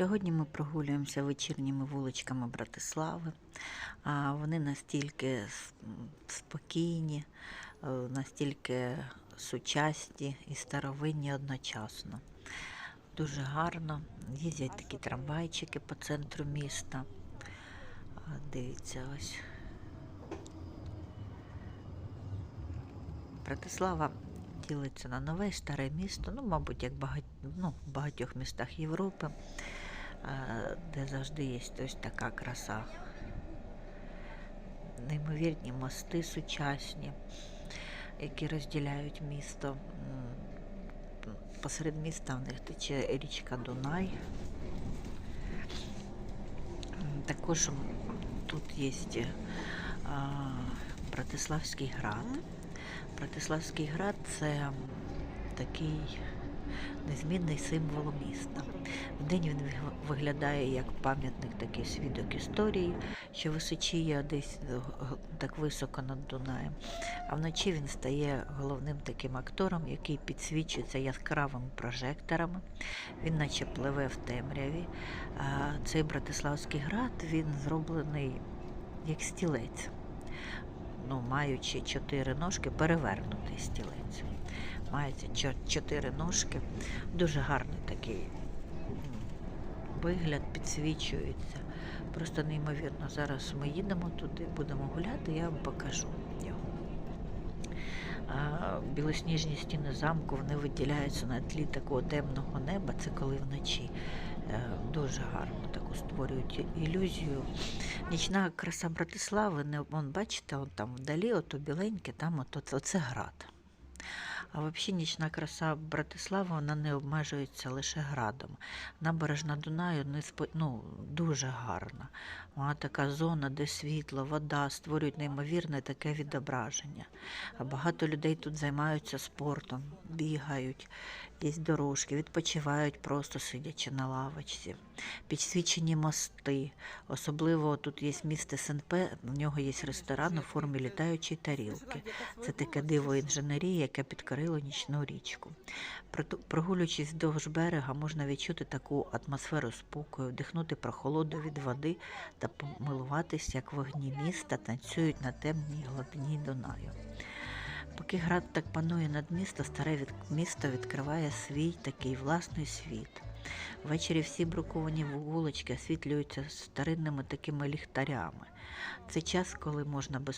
Сьогодні ми прогулюємося вечірніми вуличками Братислави. А Вони настільки спокійні, е, настільки сучасні і старовинні одночасно. Дуже гарно. Їздять такі трамвайчики по центру міста. Дивіться ось. Братислава ділиться на нове старе місто, ну, мабуть, як багать, ну, в багатьох містах Європи, де завжди є ось така краса. Неймовірні мости сучасні, які розділяють місто. Посеред міста в них тече річка Дунай. Також тут є Братиславський град. Братиславський град це такий незмінний символ міста. Вдень він виглядає як пам'ятник, такий свідок історії, що височіє десь е, так високо над Дунаєм. А вночі він стає головним таким актором, який підсвічується яскравими прожекторами. Він наче пливе в темряві. А цей Братиславський град він зроблений як стілець ну, маючи чотири ножки, перевернутий стілець. Мається чотири ножки. Дуже гарний такий вигляд, підсвічується. Просто неймовірно. Зараз ми їдемо туди, будемо гуляти, я вам покажу його. Білосніжні стіни замку вони виділяються на тлі такого темного неба. Це коли вночі е, дуже гарно таку створюють ілюзію. Нічна краса Братислави, не вон, бачите, он там вдалі, ото біленьке, там ото, оце град. А взагалі нічна краса Братислави вона не обмежується лише градом. Набережна Дунаю спо- ну, дуже гарна. Вона така зона, де світло, вода створюють неймовірне таке відображення. А багато людей тут займаються спортом, бігають, є дорожки, відпочивають просто сидячи на лавочці. Підсвічені мости. Особливо тут є місто СНП, в нього є ресторан у формі літаючої тарілки. Це таке диво інженерії, яке підкорило нічну річку. Прогулюючись вздовж берега, можна відчути таку атмосферу спокою, вдихнути прохолоду від води та помилуватись, як вогні міста танцюють на темній глибині Дунаю. Поки град так панує над місто, старе від... місто відкриває свій такий власний світ. Ввечері всі бруковані вулички освітлюються старинними такими ліхтарями. Це час, коли можна без